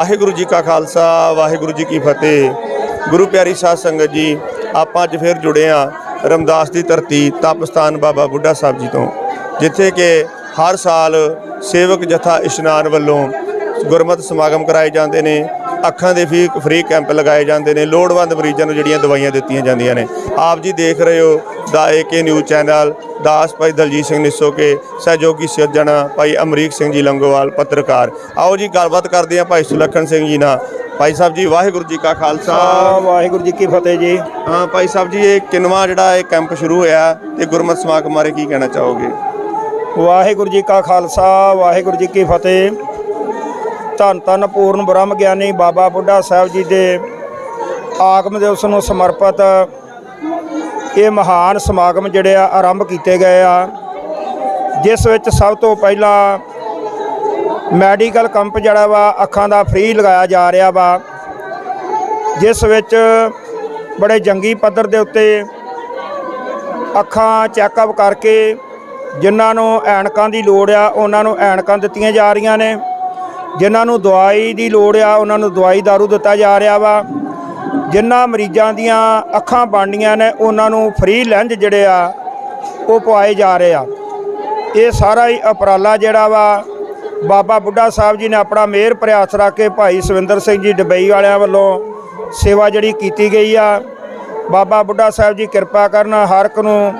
ਵਾਹਿਗੁਰੂ ਜੀ ਕਾ ਖਾਲਸਾ, ਵਾਹਿਗੁਰੂ ਜੀ ਕੀ ਫਤਿਹ। ਗੁਰੂ ਪਿਆਰੀ ਸਾਧ ਸੰਗਤ ਜੀ, ਆਪਾਂ ਅੱਜ ਫਿਰ ਜੁੜੇ ਆ ਰਮਦਾਸ ਦੀ ਧਰਤੀ ਤਪਸਥਾਨ ਬਾਬਾ ਬੁੱਢਾ ਸਾਹਿਬ ਜੀ ਤੋਂ, ਜਿੱਥੇ ਕਿ ਹਰ ਸਾਲ ਸੇਵਕ ਜਥਾ ਇਸ਼ਨਾਨ ਵੱਲੋਂ ਗੁਰਮਤਿ ਸਮਾਗਮ ਕਰਾਏ ਜਾਂਦੇ ਨੇ। ਅੱਖਾਂ ਦੇ ਫੀ ਫ੍ਰੀ ਕੈਂਪ ਲਗਾਏ ਜਾਂਦੇ ਨੇ ਲੋੜਵੰਦ ਮਰੀਜ਼ਾਂ ਨੂੰ ਜਿਹੜੀਆਂ ਦਵਾਈਆਂ ਦਿੱਤੀਆਂ ਜਾਂਦੀਆਂ ਨੇ। ਆਪ ਜੀ ਦੇਖ ਰਹੇ ਹੋ ਦਾ ਏਕੇ ਨਿਊਜ਼ ਚੈਨਲ ਦਾਸ ਭਾਈ ਦਲਜੀਤ ਸਿੰਘ ਨਿੱਸੋ ਕੇ ਸਹਿਯੋਗੀ ਸੱਜਣ ਭਾਈ ਅਮਰੀਕ ਸਿੰਘ ਜੀ ਲੰਗੋਵਾਲ ਪੱਤਰਕਾਰ। ਆਓ ਜੀ ਗੱਲਬਾਤ ਕਰਦੇ ਹਾਂ ਭਾਈ ਸੁਲੱਖਣ ਸਿੰਘ ਜੀ ਨਾਲ। ਭਾਈ ਸਾਹਿਬ ਜੀ ਵਾਹਿਗੁਰੂ ਜੀ ਕਾ ਖਾਲਸਾ। ਆ ਵਾਹਿਗੁਰੂ ਜੀ ਕੀ ਫਤਿਹ ਜੀ। ਹਾਂ ਭਾਈ ਸਾਹਿਬ ਜੀ ਇਹ ਕਿੰਨਵਾਂ ਜਿਹੜਾ ਇਹ ਕੈਂਪ ਸ਼ੁਰੂ ਹੋਇਆ ਤੇ ਗੁਰਮਤਿ ਸਮਾਗਮ ਬਾਰੇ ਕੀ ਕਹਿਣਾ ਚਾਹੋਗੇ? ਵਾਹਿਗੁਰੂ ਜੀ ਕਾ ਖਾਲਸਾ ਵਾਹਿਗੁਰੂ ਜੀ ਕੀ ਫਤਿਹ। ਧੰਨ ਧੰਨ ਪੂਰਨ ਬ੍ਰਹਮ ਗਿਆਨੀ ਬਾਬਾ ਬੁੱਢਾ ਸਾਹਿਬ ਜੀ ਦੇ ਆਗਮ ਦਿਵਸ ਨੂੰ ਸਮਰਪਿਤ ਇਹ ਮਹਾਨ ਸਮਾਗਮ ਜਿਹੜੇ ਆ ਆਰੰਭ ਕੀਤੇ ਗਏ ਆ, ਜਿਸ ਵਿੱਚ ਸਭ ਤੋਂ ਪਹਿਲਾਂ ਮੈਡੀਕਲ ਕੰਪ ਜਿਹੜਾ ਵਾ, ਅੱਖਾਂ ਦਾ ਫ੍ਰੀ ਲਗਾਇਆ ਜਾ ਰਿਹਾ ਵਾ, ਜਿਸ ਵਿੱਚ ਬੜੇ ਜੰਗੀ ਪੱਧਰ ਦੇ ਉੱਤੇ ਅੱਖਾਂ ਚੈੱਕਅਪ ਕਰਕੇ ਜਿਨ੍ਹਾਂ ਨੂੰ ਐਨਕਾਂ ਦੀ ਲੋੜ ਆ, ਉਹਨਾਂ ਨੂੰ ਐਨਕਾਂ ਦਿੱਤੀਆਂ ਜਾ ਰਹੀਆਂ ਨੇ। ਜਿਨ੍ਹਾਂ ਨੂੰ ਦਵਾਈ ਦੀ ਲੋੜ ਆ, ਉਹਨਾਂ ਨੂੰ ਦਵਾਈ ਦਾਰੂ ਦਿੱਤਾ ਜਾ ਰਿਹਾ ਵਾ। ਜਿਨ੍ਹਾਂ ਮਰੀਜ਼ਾਂ ਦੀਆਂ ਅੱਖਾਂ ਬਣਨੀਆਂ ਨੇ, ਉਹਨਾਂ ਨੂੰ ਫ੍ਰੀ ਲੈਂਜ ਜਿਹੜੇ ਆ, ਉਹ ਪਵਾਏ ਜਾ ਰਹੇ ਆ। ਇਹ ਸਾਰਾ ਹੀ ਉਪਰਾਲਾ ਜਿਹੜਾ ਵਾ, ਬਾਬਾ ਬੁੱਢਾ ਸਾਹਿਬ ਜੀ ਨੇ ਆਪਣਾ ਮਿਹਰ ਪ੍ਰਯਾਸ ਰੱਖ ਕੇ ਭਾਈ ਸਵਿੰਦਰ ਸਿੰਘ ਜੀ ਡਬਈ ਵਾਲਿਆਂ ਵੱਲੋਂ ਸੇਵਾ ਜਿਹੜੀ ਕੀਤੀ ਗਈ ਆ। ਬਾਬਾ ਬੁੱਢਾ ਸਾਹਿਬ ਜੀ ਕਿਰਪਾ ਕਰਨ, ਹਰ ਇੱਕ ਨੂੰ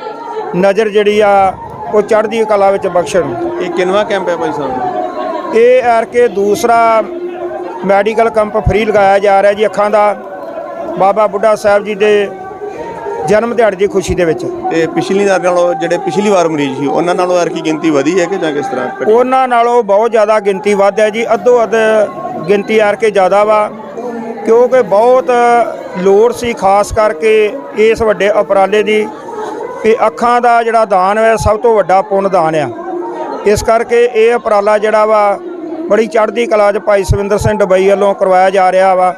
ਨਜ਼ਰ ਜਿਹੜੀ ਆ, ਉਹ ਚੜ੍ਹਦੀ ਕਲਾ ਵਿੱਚ ਬਖਸ਼ਣ। ਇਹ ਕਿੰਨਵਾ ਕੈਂਪ ਹੈ ਭਾਈ ਸਾਹਿਬ? ਇਹ ਆਰ ਕੇ ਦੂਸਰਾ ਮੈਡੀਕਲ ਕੈਂਪ ਫ੍ਰੀ ਲਗਾਇਆ ਜਾ ਰਿਹਾ ਜੀ ਅੱਖਾਂ ਦਾ ਬਾਬਾ ਬੁੱਢਾ ਸਾਹਿਬ ਜੀ ਦੇ ਜਨਮ ਦਿਹਾੜੇ ਦੀ ਖੁਸ਼ੀ ਦੇ ਵਿੱਚ ਤੇ ਪਿਛਲੀ ਵਾਰ ਨਾਲੋਂ ਜਿਹੜੇ ਪਿਛਲੀ ਵਾਰ ਮਰੀਜ਼ ਸੀ ਉਹਨਾਂ ਨਾਲੋਂ ਯਾਰ ਕੀ ਗਿਣਤੀ ਵਧੀ ਹੈ ਕਿ ਜਾਂ ਕਿਸ ਤਰ੍ਹਾਂ? ਉਹਨਾਂ ਨਾਲੋਂ ਬਹੁਤ ਜ਼ਿਆਦਾ ਗਿਣਤੀ ਵੱਧ ਹੈ ਜੀ ਅੱਧੋ ਅੱਧ ਗਿਣਤੀ ਆਰ ਕੇ ਜ਼ਿਆਦਾ ਵਾ ਕਿਉਂਕਿ ਬਹੁਤ ਲੋੜ ਸੀ ਖਾਸ ਕਰਕੇ ਇਸ ਵੱਡੇ ਉਪਰਾਲੇ ਦੀ ਕਿ ਅੱਖਾਂ ਦਾ ਜਿਹੜਾ ਦਾਨ ਹੈ ਸਭ ਤੋਂ ਵੱਡਾ ਪੁੰਨ ਦਾਨ ਆ ਇਸ ਕਰਕੇ ਇਹ ਉਪਰਾਲਾ ਜਿਹੜਾ ਵਾ ਬੜੀ ਚੜ੍ਹਦੀ ਕਲਾ 'ਚ ਭਾਈ ਸਵਿੰਦਰ ਸਿੰਘ ਡਬਈ ਵੱਲੋਂ ਕਰਵਾਇਆ ਜਾ ਰਿਹਾ ਵਾ।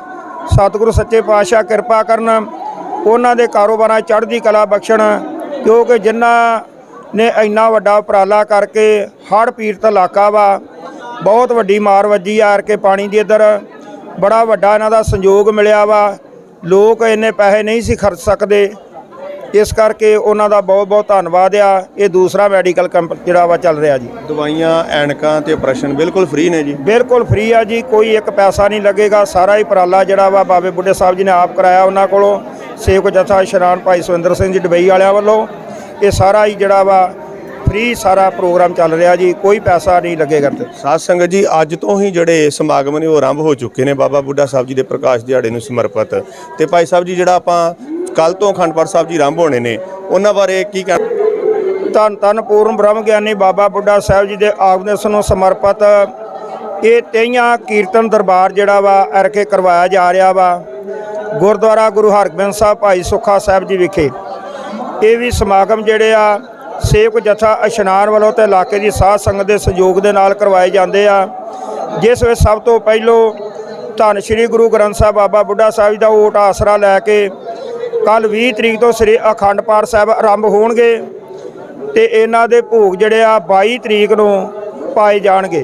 ਸਤਿਗੁਰੂ ਸੱਚੇ ਪਾਤਸ਼ਾਹ ਕਿਰਪਾ ਕਰਨ ਉਹਨਾਂ ਦੇ ਕਾਰੋਬਾਰਾਂ 'ਚ ਚੜ੍ਹਦੀ ਕਲਾ ਬਖਸ਼ਣ, ਕਿਉਂਕਿ ਜਿਨ੍ਹਾਂ ਨੇ ਇੰਨਾ ਵੱਡਾ ਉਪਰਾਲਾ ਕਰਕੇ ਹੜ੍ਹ ਪੀੜਤ ਇਲਾਕਾ ਵਾ, ਬਹੁਤ ਵੱਡੀ ਮਾਰ ਵੱਜੀ ਆਰ ਕੇ ਪਾਣੀ ਦੀ ਇੱਧਰ। ਬੜਾ ਵੱਡਾ ਇਹਨਾਂ ਦਾ ਸੰਯੋਗ ਮਿਲਿਆ ਵਾ। ਲੋਕ ਇੰਨੇ ਪੈਸੇ ਨਹੀਂ ਸੀ ਖਰਚ ਸਕਦੇ। ਇਸ ਕਰਕੇ ਉਹਨਾਂ ਦਾ ਬਹੁਤ ਬਹੁਤ ਧੰਨਵਾਦ ਆ। ਇਹ ਦੂਸਰਾ ਮੈਡੀਕਲ ਕੈਂਪ ਜਿਹੜਾ ਵਾ ਚੱਲ ਰਿਹਾ ਜੀ। ਦਵਾਈਆਂ ਐਨਕਾਂ ਤੇ ਆਪਰੇਸ਼ਨ ਬਿਲਕੁਲ ਫ੍ਰੀ ਨੇ ਜੀ। ਬਿਲਕੁਲ ਫ੍ਰੀ ਆ ਜੀ ਕੋਈ ਇੱਕ ਪੈਸਾ ਨਹੀਂ ਲੱਗੇਗਾ। ਸਾਰਾ ਹੀ ਉਪਰਾਲਾ ਜਿਹੜਾ ਵਾ ਬਾਬੇ ਬੁੱਢੇ ਸਾਹਿਬ ਜੀ ਨੇ ਆਪ ਕਰਾਇਆ ਉਹਨਾਂ ਕੋਲੋਂ। ਸੇਵਕ ਜਥਾ ਇਸ਼ਨਾਨ ਭਾਈ ਸੁਰਿੰਦਰ ਸਿੰਘ ਜੀ ਡਬਈ ਵਾਲਿਆਂ ਵੱਲੋਂ। ਇਹ ਸਾਰਾ ਹੀ ਜਿਹੜਾ ਵਾ ਫ੍ਰੀ ਸਾਰਾ ਪ੍ਰੋਗਰਾਮ ਚੱਲ ਰਿਹਾ ਜੀ ਕੋਈ ਪੈਸਾ ਨਹੀਂ ਲੱਗੇਗਾ ਤੇ ਸਾਧ ਸੰਗਤ ਜੀ ਅੱਜ ਤੋਂ ਹੀ ਜਿਹੜੇ ਸਮਾਗਮ ਨੇ ਉਹ ਆਰੰਭ ਹੋ ਚੁੱਕੇ ਨੇ। ਬਾਬਾ ਬੁੱਢਾ ਸਾਹਿਬ ਜੀ ਦੇ ਪ੍ਰਕਾਸ਼ ਦਿਹਾੜੇ ਨੂੰ ਸਮਰਪਿਤ। ਤੇ ਭਾਈ ਸਾਹਿਬ ਜੀ ਜਿਹੜਾ ਆਪਾਂ ਕੱਲ ਤੋਂ ਅਖੰਡਪੁਰ ਸਾਹਿਬ ਜੀ ਆਰੰਭ ਹੋਣੇ ਨੇ। ਉਹਨਾਂ ਬਾਰੇ ਕੀ ਕਹਿਣਾ? ਧੰਨ ਧੰਨ ਪੂਰਨ ਬ੍ਰਹਮ ਗਿਆਨੀ ਬਾਬਾ ਬੁੱਢਾ ਸਾਹਿਬ ਜੀ ਦੇ ਆਗਮਨਸ ਨੂੰ ਸਮਰਪਿਤ ਇਹ ਤੇਈਆਂ ਕੀਰਤਨ ਦਰਬਾਰ ਜਿਹੜਾ ਵਾ ਅਰਕੇ ਕਰਵਾਇਆ ਜਾ ਰਿਹਾ ਵਾ। ਗੁਰਦੁਆਰਾ ਗੁਰੂ ਹਰਗੋਬਿੰਦ ਸਾਹਿਬ ਭਾਈ ਸੁੱਖਾ ਸਾਹਿਬ ਜੀ ਵਿਖੇ। ਇਹ ਵੀ ਸਮਾਗਮ ਜਿਹੜੇ ਆ, ਸੇਵਕ ਜਥਾ ਇਸ਼ਨਾਨ ਵੱਲੋਂ ਤੇ ਇਲਾਕੇ ਦੀ ਸਾਧ ਸੰਗਤ ਦੇ ਸਹਿਯੋਗ ਦੇ ਨਾਲ ਕਰਵਾਏ ਜਾਂਦੇ ਆ। ਜਿਸ ਵਿੱਚ ਸਭ ਤੋਂ ਪਹਿਲੋਂ ਧੰਨ ਸ਼੍ਰੀ ਗੁਰੂ ਗ੍ਰੰਥ ਸਾਹਿਬ ਬਾਬਾ ਬੁੱਢਾ ਸਾਹਿਬ ਜੀ ਦਾ ਓਟ ਆਸਰਾ ਲੈ ਕੇ ਕੱਲ 20 ਤਰੀਕ ਤੋਂ ਸ੍ਰੀ ਅਖੰਡ ਪਾਠ ਸਾਹਿਬ ਆਰੰਭ ਹੋਣਗੇ ਤੇ ਇਹਨਾਂ ਦੇ ਭੋਗ ਜਿਹੜੇ ਆ 22 ਤਰੀਕ ਨੂੰ ਪਾਏ ਜਾਣਗੇ।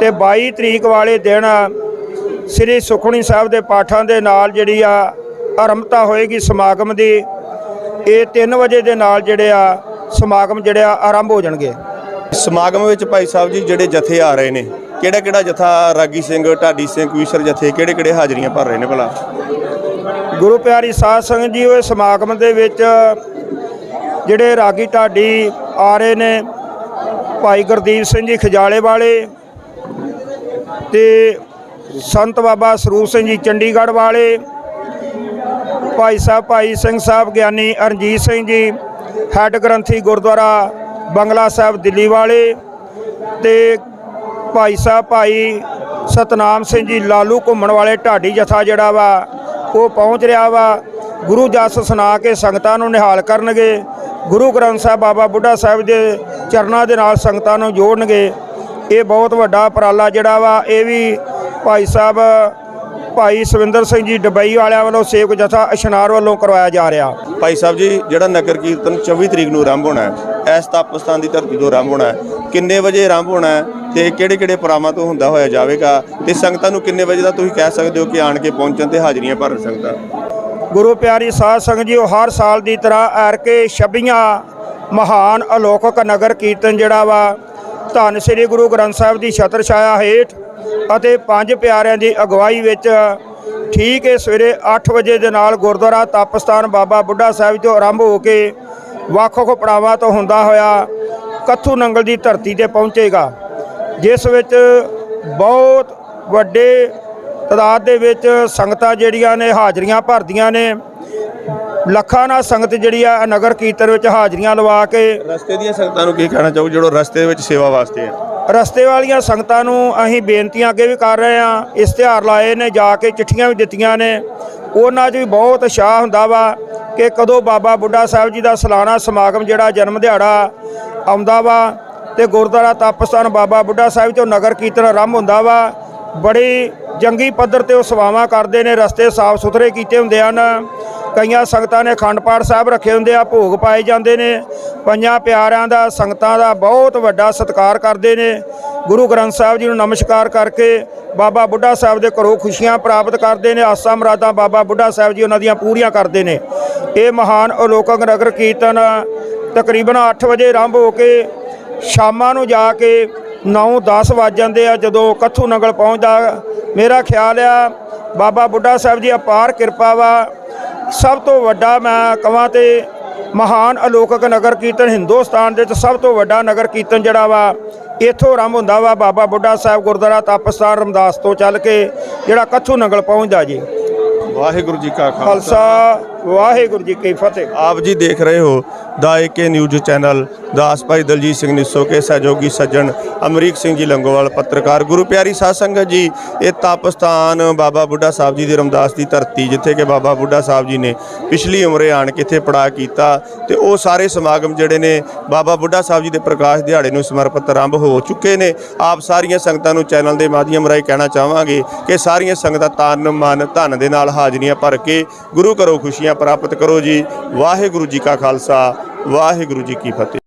ਤੇ 22 ਤਰੀਕ ਵਾਲੇ ਦਿਨ ਸ੍ਰੀ ਸੁਖਮਨੀ ਸਾਹਿਬ ਦੇ ਪਾਠਾਂ ਦੇ ਨਾਲ ਜਿਹੜੀ ਆ ਆਰੰਭਤਾ ਹੋਏਗੀ ਸਮਾਗਮ ਦੀ, ਇਹ 3 ਵਜੇ ਦੇ ਨਾਲ ਜਿਹੜੇ ਆ ਸਮਾਗਮ ਜਿਹੜੇ ਆ ਆਰੰਭ ਹੋ ਜਾਣਗੇ। ਸਮਾਗਮ ਵਿੱਚ ਭਾਈ ਸਾਹਿਬ ਜੀ ਜਿਹੜੇ ਜਥੇ ਆ ਰਹੇ ਨੇ ਕਿਹੜਾ ਕਿਹੜਾ ਜਥਾ ਰਾਗੀ ਸਿੰਘ, ਢਾਡੀ ਸਿੰਘ, ਕਵੀਸ਼ਰ ਜਥੇ ਕਿਹੜੇ ਕਿਹੜੇ ਹਾਜ਼ਰੀਆਂ ਭਰ ਰਹੇ ਨੇ ਭਲਾ? ਗੁਰੂ ਪਿਆਰੀ ਸਾਧ ਸੰਗਤ ਜੀ, ਉਹ ਸਮਾਗਮ ਦੇ ਵਿੱਚ ਜਿਹੜੇ ਰਾਗੀ ਢਾਡੀ ਆ ਰਹੇ ਨੇ, ਭਾਈ ਗੁਰਦੀਪ ਸਿੰਘ ਜੀ ਖਜਾਲੇ ਵਾਲੇ ਤੇ ਸੰਤ ਬਾਬਾ ਸਰੂਪ ਸਿੰਘ ਜੀ ਚੰਡੀਗੜ੍ਹ ਵਾਲੇ, ਭਾਈ ਸਾਹਿਬ, ਭਾਈ ਸਿੰਘ ਸਾਹਿਬ, ਗਿਆਨੀ ਅਰਜੀਤ ਸਿੰਘ ਜੀ, ਹੈੱਡ ਗ੍ਰੰਥੀ ਗੁਰਦੁਆਰਾ ਬੰਗਲਾ ਸਾਹਿਬ ਦਿੱਲੀ ਵਾਲੇ ਤੇ ਭਾਈ ਸਾਹਿਬ, ਭਾਈ ਸਤਨਾਮ ਸਿੰਘ ਜੀ ਲਾਲੂ ਘੁੰਮਣ ਵਾਲੇ ਢਾਡੀ ਜਥਾ ਜਿਹੜਾ ਵਾ ਉਹ ਪਹੁੰਚ ਰਿਹਾ ਵਾ, ਗੁਰੂ ਜਸ ਸੁਣਾ ਕੇ ਸੰਗਤਾਂ ਨੂੰ ਨਿਹਾਲ ਕਰਨਗੇ, ਗੁਰੂ ਗ੍ਰੰਥ ਸਾਹਿਬ ਬਾਬਾ ਬੁੱਢਾ ਸਾਹਿਬ ਦੇ ਚਰਨਾਂ ਦੇ ਨਾਲ ਸੰਗਤਾਂ ਨੂੰ ਜੋੜਨਗੇ। ਇਹ ਬਹੁਤ ਵੱਡਾ ਉਪਰਾਲਾ ਜਿਹੜਾ ਵਾ, ਇਹ ਵੀ ਭਾਈ ਸਾਹਿਬ, ਭਾਈ ਸਵਿੰਦਰ ਸਿੰਘ ਜੀ ਡਬਈ ਵਾਲਿਆਂ ਵੱਲੋਂ ਸੇਵਕ ਜਥਾ ਇਸ਼ਨਾਰ ਵੱਲੋਂ ਕਰਵਾਇਆ ਜਾ ਰਿਹਾ। ਭਾਈ ਸਾਹਿਬ ਜੀ, ਜਿਹੜਾ ਨਗਰ ਕੀਰਤਨ 24 ਤਰੀਕ ਨੂੰ ਆਰੰਭ ਹੋਣਾ ਹੈ, ਇਸ ਤਪਸਥਾਨ ਦੀ ਧਰਤੀ ਤੋਂ ਆਰੰਭ ਹੋਣਾ ਹੈ। ਕਿੰਨੇ ਵਜੇ ਆਰੰਭ ਹੋਣਾ ਹੈ? ਤੇ ਕਿਹੜੇ ਕਿਹੜੇ ਪਰਾਵਾਂ ਤੋਂ ਹੁੰਦਾ ਹੋਇਆ ਜਾਵੇਗਾ ਤੇ ਸੰਗਤਾਂ ਨੂੰ ਕਿੰਨੇ ਵਜੇ ਦਾ ਤੁਸੀਂ ਕਹਿ ਸਕਦੇ ਹੋ ਕਿ ਆਣ ਕੇ ਪਹੁੰਚਣ ਤੇ ਹਾਜ਼ਰੀਆਂ ਭਰਨ ਸੰਗਤਾਂ? ਗੁਰੂ ਪਿਆਰੀ ਸਾਧ ਸੰਗਤ ਜੀ ਉਹ ਹਰ ਸਾਲ ਦੀ ਤਰ੍ਹਾਂ ਐਰ ਕੇ ਛੱਬੀਆਂ ਮਹਾਨ ਅਲੌਕਿਕ ਨਗਰ ਕੀਰਤਨ ਜਿਹੜਾ ਵਾ, ਧੰਨ ਸ੍ਰੀ ਗੁਰੂ ਗ੍ਰੰਥ ਸਾਹਿਬ ਦੀ ਛਤਰ ਛਾਇਆ ਹੇਠ ਅਤੇ ਪੰਜ ਪਿਆਰਿਆਂ ਦੀ ਅਗਵਾਈ ਵਿੱਚ ਠੀਕ ਹੈ ਸਵੇਰੇ 8 ਵਜੇ ਦੇ ਨਾਲ ਗੁਰਦੁਆਰਾ ਤਪਸਥਾਨ ਬਾਬਾ ਬੁੱਢਾ ਸਾਹਿਬ ਤੋਂ ਆਰੰਭ ਹੋ ਕੇ ਵੱਖ-ਵੱਖ ਪੜਾਵਾਂ ਤੋਂ ਹੁੰਦਾ ਹੋਇਆ ਕੱਥੂ ਨੰਗਲ ਦੀ ਧਰਤੀ ਤੇ ਪਹੁੰਚੇਗਾ। ਜਿਸ ਵਿੱਚ ਬਹੁਤ ਵੱਡੇ ਤਾਦਾਦ ਦੇ ਵਿੱਚ ਸੰਗਤਾਂ ਜਿਹੜੀਆਂ ਨੇ ਹਾਜ਼ਰੀਆਂ ਭਰਦੀਆਂ ਨੇ। ਲੱਖਾਂ ਨਾਲ ਸੰਗਤ ਜਿਹੜੀ ਆ ਨਗਰ ਕੀਰਤਨ ਵਿੱਚ ਹਾਜ਼ਰੀਆਂ ਲਵਾ ਕੇ ਰਸਤੇ ਦੀਆਂ ਸੰਗਤਾਂ ਨੂੰ ਕੀ ਕਹਿਣਾ ਚਾਹੋ ਜਿਹੜੋ ਰਸਤੇ ਵਿੱਚ ਸੇਵਾ ਵਾਸਤੇ ਆ? ਰਸਤੇ ਵਾਲੀਆਂ ਸੰਗਤਾਂ ਨੂੰ ਅਸੀਂ ਬੇਨਤੀਆਂ ਅੱਗੇ ਵੀ ਕਰ ਰਹੇ ਹਾਂ ਇਸ਼ਤਿਹਾਰ ਲਾਏ ਨੇ ਜਾ ਕੇ ਚਿੱਠੀਆਂ ਵੀ ਦਿੱਤੀਆਂ ਨੇ। ਉਹਨਾਂ 'ਚ ਵੀ ਬਹੁਤ ਉਤਸ਼ਾਹ ਹੁੰਦਾ ਵਾ ਕਿ ਕਦੋਂ ਬਾਬਾ ਬੁੱਢਾ ਸਾਹਿਬ ਜੀ ਦਾ ਸਾਲਾਨਾ ਸਮਾਗਮ ਜਿਹੜਾ ਜਨਮ ਦਿਹਾੜਾ ਆਉਂਦਾ ਵਾ ਤੇ ਗੁਰਦੁਆਰਾ ਤਪਸਥਾਨ ਬਾਬਾ ਬੁੱਢਾ ਸਾਹਿਬ 'ਚੋਂ ਨਗਰ ਕੀਰਤਨ ਆਰੰਭ ਹੁੰਦਾ ਵਾ। ਬੜੀ ਜੰਗੀ ਪੱਧਰ ਤੇ ਉਹ ਸੇਵਾਵਾਂ ਕਰਦੇ ਨੇ, ਰਸਤੇ ਸਾਫ਼ ਸੁਥਰੇ ਕੀਤੇ ਹੁੰਦੇ ਹਨ। ਕਈਆਂ ਸੰਗਤਾਂ ਨੇ ਅਖੰਡ ਪਾਠ ਸਾਹਿਬ ਰੱਖੇ ਹੁੰਦੇ ਆ, ਭੋਗ ਪਾਏ ਜਾਂਦੇ ਨੇ। ਪੰਜਾਂ ਪਿਆਰਿਆਂ ਦਾ, ਸੰਗਤਾਂ ਦਾ ਬਹੁਤ ਵੱਡਾ ਸਤਿਕਾਰ ਕਰਦੇ ਨੇ। ਗੁਰੂ ਗ੍ਰੰਥ ਸਾਹਿਬ ਜੀ ਨੂੰ ਨਮਸਕਾਰ ਕਰਕੇ ਬਾਬਾ ਬੁੱਢਾ ਸਾਹਿਬ ਦੇ ਘਰੋਂ ਖੁਸ਼ੀਆਂ ਪ੍ਰਾਪਤ ਕਰਦੇ ਨੇ, ਆਸਾਂ ਮੁਰਾਦਾਂ ਬਾਬਾ ਬੁੱਢਾ ਸਾਹਿਬ ਜੀ ਉਹਨਾਂ ਦੀਆਂ ਪੂਰੀਆਂ ਕਰਦੇ ਨੇ। ਇਹ ਮਹਾਨ ਅਲੋਕਕ ਨਗਰ ਕੀਰਤਨ ਤਕਰੀਬਨ 8 ਵਜੇ ਆਰੰਭ ਹੋ ਕੇ ਸ਼ਾਮਾਂ ਨੂੰ ਜਾ ਕੇ 9-10 ਵੱਜ ਜਾਂਦੇ ਆ ਜਦੋਂ ਕੱਥੂ ਨੰਗਲ ਪਹੁੰਚਦਾ। ਮੇਰਾ ਖਿਆਲ ਆ ਬਾਬਾ ਬੁੱਢਾ ਸਾਹਿਬ ਦੀ ਅਪਾਰ ਕਿਰਪਾ ਵਾ। ਸਭ ਤੋਂ ਵੱਡਾ ਮੈਂ ਕਹਾਂ ਤੇ ਮਹਾਨ ਅਲੋਕਕ ਨਗਰ ਕੀਰਤਨ ਹਿੰਦੁਸਤਾਨ ਦੇ ਵਿੱਚ ਸਭ ਤੋਂ ਵੱਡਾ ਨਗਰ ਕੀਰਤਨ ਜਿਹੜਾ ਵਾ ਇੱਥੋਂ ਆਰੰਭ ਹੁੰਦਾ ਵਾ ਬਾਬਾ ਬੁੱਢਾ ਸਾਹਿਬ ਗੁਰਦੁਆਰਾ ਤਪਸਥਾਨ ਰਮਦਾਸ ਤੋਂ ਚੱਲ ਕੇ ਜਿਹੜਾ ਕੱਥੂ ਨੰਗਲ ਪਹੁੰਚਦਾ ਜੀ। ਵਾਹਿਗੁਰੂ ਜੀ ਕਾ ਖਾਲਸਾ। ਵਾਹਿਗੁਰੂ ਜੀ ਕੀ ਫਤਿਹ। ਆਪ ਜੀ ਦੇਖ ਰਹੇ ਹੋ ਦਾ ਏਕੇ ਨਿਊਜ਼ ਚੈਨਲ, ਦਾਸ ਭਾਈ ਦਲਜੀਤ ਸਿੰਘ ਨਿੱਸੋ ਕੇ, ਸਹਿਯੋਗੀ ਸੱਜਣ ਅਮਰੀਕ ਸਿੰਘ ਜੀ ਲੰਗੋਵਾਲ, ਪੱਤਰਕਾਰ ਗੁਰੂ ਪਿਆਰੀ ਸਾਧ ਸੰਗਤ ਜੀ। ਇਹ ਤਪਸਥਾਨ ਬਾਬਾ ਬੁੱਢਾ ਸਾਹਿਬ ਜੀ ਦੀ ਰਮਦਾਸ ਦੀ ਧਰਤੀ, ਜਿੱਥੇ ਕਿ ਬਾਬਾ ਬੁੱਢਾ ਸਾਹਿਬ ਜੀ ਨੇ ਪਿਛਲੀ ਉਮਰੇ ਆਣ ਕੇ ਇੱਥੇ ਪੜਾ ਕੀਤਾ ਤੇ ਉਹ ਸਾਰੇ ਸਮਾਗਮ ਜਿਹੜੇ ਨੇ ਬਾਬਾ ਬੁੱਢਾ ਸਾਹਿਬ ਜੀ ਦੇ ਪ੍ਰਕਾਸ਼ ਦਿਹਾੜੇ ਨੂੰ ਸਮਰਪਿਤ ਆਰੰਭ ਹੋ ਚੁੱਕੇ ਨੇ। ਆਪ ਸਾਰੀਆਂ ਸੰਗਤਾਂ ਨੂੰ ਚੈਨਲ ਦੇ ਮਾਧਿਅਮ ਰਾਹੀਂ ਕਹਿਣਾ ਚਾਹਾਂਗੇ ਕਿ ਸਾਰੀਆਂ ਸੰਗਤਾਂ ਤਨ ਮਨ ਧਨ ਦੇ ਨਾਲ ਹਾਜ਼ਰੀਆਂ ਭਰ ਕੇ ਗੁਰੂ ਘਰੋਂ ਖੁਸ਼ੀਆਂ ਪ੍ਰਾਪਤ ਕਰੋ ਜੀ। ਵਾਹਿਗੁਰੂ ਜੀ ਕਾ ਖਾਲਸਾ ਵਾਹਿਗੁਰੂ ਜੀ ਕੀ ਫਤਿਹ।